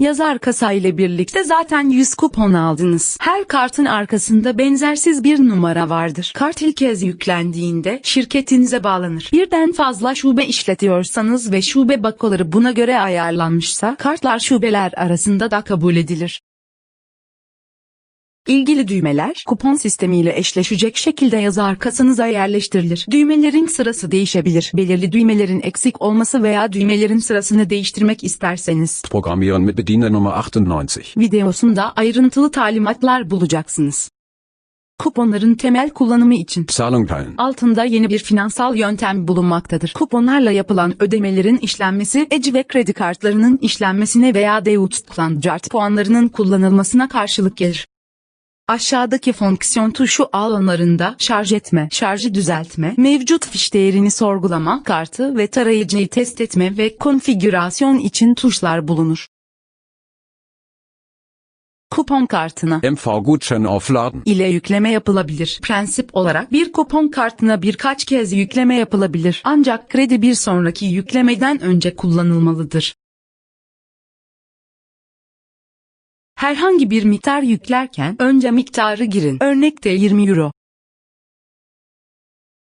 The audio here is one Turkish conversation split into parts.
Yazar kasa ile birlikte zaten 100 kupon aldınız. Her kartın arkasında benzersiz bir numara vardır. Kart ilk kez yüklendiğinde şirketinize bağlanır. Birden fazla şube işletiyorsanız ve şube bakoları buna göre ayarlanmışsa kartlar şubeler arasında da kabul edilir. İlgili düğmeler kupon sistemiyle eşleşecek şekilde yazar kasanıza yerleştirilir. Düğmelerin sırası değişebilir. Belirli düğmelerin eksik olması veya düğmelerin sırasını değiştirmek isterseniz Programmieren mit Bediener Nummer 98. videosunda ayrıntılı talimatlar bulacaksınız. Kuponların temel kullanımı için Zahlung teilen. altında yeni bir finansal yöntem bulunmaktadır. Kuponlarla yapılan ödemelerin işlenmesi, eci ve kredi kartlarının işlenmesine veya Deutschlandcard puanlarının kullanılmasına karşılık gelir. Aşağıdaki fonksiyon tuşu alanlarında şarj etme, şarjı düzeltme, mevcut fiş değerini sorgulama, kartı ve tarayıcıyı test etme ve konfigürasyon için tuşlar bulunur. Kupon kartına MV-Gutschein aufladen. ile yükleme yapılabilir. Prensip olarak bir kupon kartına birkaç kez yükleme yapılabilir. Ancak kredi bir sonraki yüklemeden önce kullanılmalıdır. Herhangi bir miktar yüklerken önce miktarı girin. Örnekte 20 euro.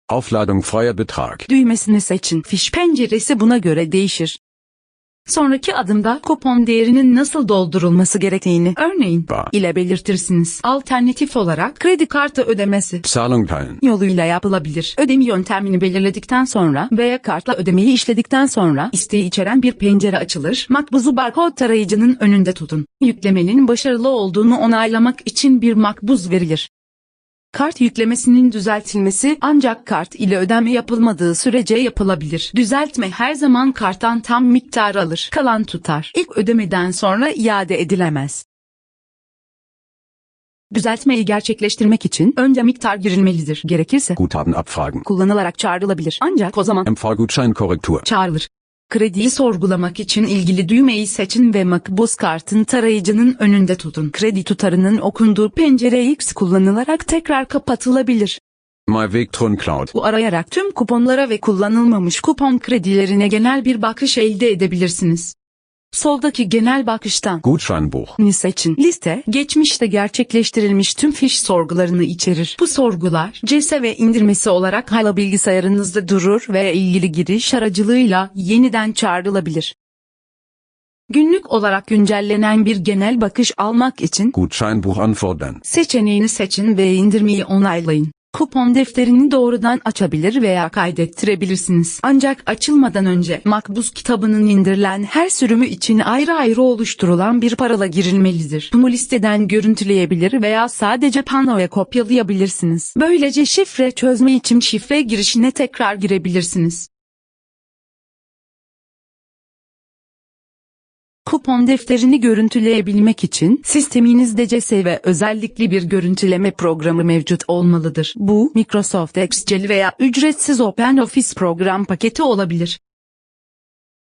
Aufladung freier Betrag. Düğmesini seçin. Fiş penceresi buna göre değişir. Sonraki adımda kupon değerinin nasıl doldurulması gerektiğini örneğin Ba. ile belirtirsiniz. Alternatif olarak kredi kartı ödemesi Zahlung teilen. yoluyla yapılabilir. Ödeme yöntemini belirledikten sonra veya kartla ödemeyi işledikten sonra isteği içeren bir pencere açılır. Makbuzu barkod tarayıcının önünde tutun. Yüklemenin başarılı olduğunu onaylamak için bir makbuz verilir. Kart yüklemesinin düzeltilmesi ancak kart ile ödeme yapılmadığı sürece yapılabilir. Düzeltme her zaman karttan tam miktar alır. Kalan tutar. İlk ödemeden sonra iade edilemez. Düzeltmeyi gerçekleştirmek için önce miktar girilmelidir. Gerekirse Guthaben abfragen. kullanılarak çağrılabilir. Ancak o zaman MV-Gutschein Korrektur. çağrılır. Krediyi sorgulamak için ilgili düğmeyi seçin ve makbuz kartın tarayıcının önünde tutun. Kredi tutarının okunduğu pencere X kullanılarak tekrar kapatılabilir. MyVectron Cloud. Bu arayarak tüm kuponlara ve kullanılmamış kupon kredilerine genel bir bakış elde edebilirsiniz. Soldaki genel bakıştan Gutscheinbuch. ni seçin. Liste, geçmişte gerçekleştirilmiş tüm fiş sorgularını içerir. Bu sorgular, cese ve indirmesi olarak hala bilgisayarınızda durur ve ilgili giriş aracılığıyla yeniden çağrılabilir. Günlük olarak güncellenen bir genel bakış almak için Gutscheinbuch anfordern. seçeneğini seçin ve indirmeyi onaylayın. Kupon defterini doğrudan açabilir veya kaydettirebilirsiniz. Ancak açılmadan önce makbuz kitabının indirilen her sürümü için ayrı ayrı oluşturulan bir parola girilmelidir. Bunu listeden görüntüleyebilir veya sadece panoya kopyalayabilirsiniz. Böylece şifre çözme için şifre girişine tekrar girebilirsiniz. Kupon defterini görüntüleyebilmek için sisteminizde CS ve özellikli bir görüntüleme programı mevcut olmalıdır. Bu Microsoft Excel veya ücretsiz OpenOffice program paketi olabilir.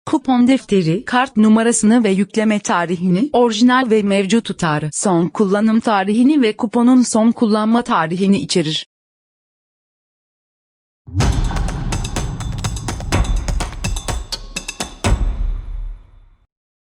Kupon defteri, kart numarasını ve yükleme tarihini, orijinal ve mevcut tutarı, son kullanım tarihini ve kuponun son kullanma tarihini içerir.